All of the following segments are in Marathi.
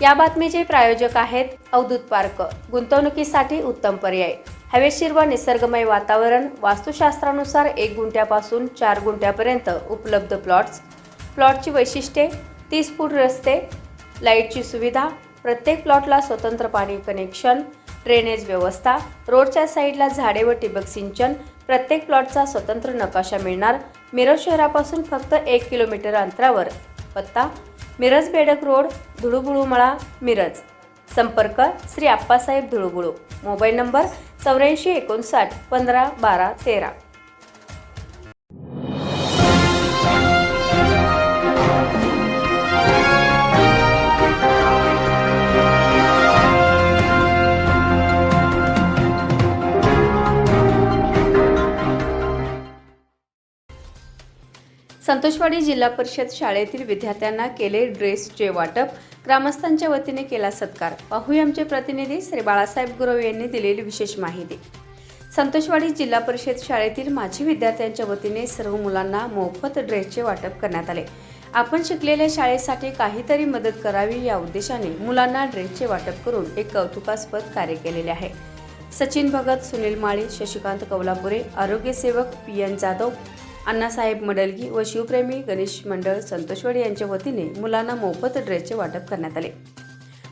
या बातमीचे प्रायोजक आहेत अवधूत पार्क. गुंतवणुकीसाठी उत्तम पर्याय. हवेशीर व निसर्गमय वातावरण वास्तुशास्त्रानुसार एक गुंठ्यापासून चार गुंठ्यापर्यंत उपलब्ध प्लॉट्स. प्लॉटची वैशिष्ट्ये तीस फूट रस्ते लाईटची सुविधा प्रत्येक प्लॉटला स्वतंत्र पाणी कनेक्शन ड्रेनेज व्यवस्था रोडच्या साईडला झाडे व ठिबक सिंचन प्रत्येक प्लॉटचा स्वतंत्र नकाशा मिळणार. मिरज शहरापासून फक्त एक किलोमीटर अंतरावर. पत्ता मिरज बेडक रोड धुळुबुळूमळा मिरज. संपर्क श्री आप्पासाहेब धुळुबुळू. मोबाईल नंबर चौऱ्याऐंशी एकोणसाठ पंधरा बारा तेरा. संतोषवाडी जिल्हा परिषद शाळेतील विद्यार्थ्यांना केले ड्रेसचे वाटप. ग्रामस्थांच्या वतीने केला सत्कार. पाहूया आमचे प्रतिनिधी श्री बाळासाहेब गुरव यांनी दिलेली विशेष माहिती. संतोषवाडी जिल्हा परिषद शाळेतील माजी विद्यार्थ्यांच्या वतीने सर्व मुलांना मोफत ड्रेसचे वाटप करण्यात आले. आपण शिकलेल्या शाळेसाठी काहीतरी मदत करावी या उद्देशाने मुलांना ड्रेसचे वाटप करून एक कौतुकास्पद कार्य केलेले आहे. सचिन भगत सुनील माळी शशिकांत कवलापुरे आरोग्यसेवक पी एन जाधव अण्णासाहेब मडलगी व शिवप्रेमी गणेश मंडळ संतोषवाडी यांच्या वतीने मुलांना मोफत ड्रेसचे वाटप करण्यात आले.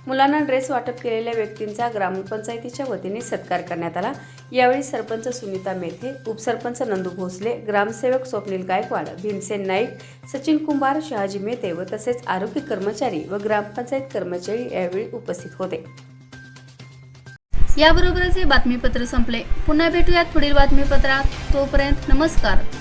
मुलांना ड्रेस वाटप केलेल्या व्यक्तींचा ग्रामपंचायतीच्या वतीने सत्कार करण्यात आला. यावेळी सरपंच सुनीता मेथे उपसरपंच नंदू भोसले ग्रामसेवक स्वप्नील गायकवाड भीमसेन नाईक सचिन कुंभार शहाजी मेते व तसेच आरोग्य कर्मचारी व ग्रामपंचायत कर्मचारी यावेळी उपस्थित होते. याबरोबरच हे बातमीपत्र संपले. पुन्हा भेटूयात पुढील बातमीपत्रात. तोपर्यंत नमस्कार.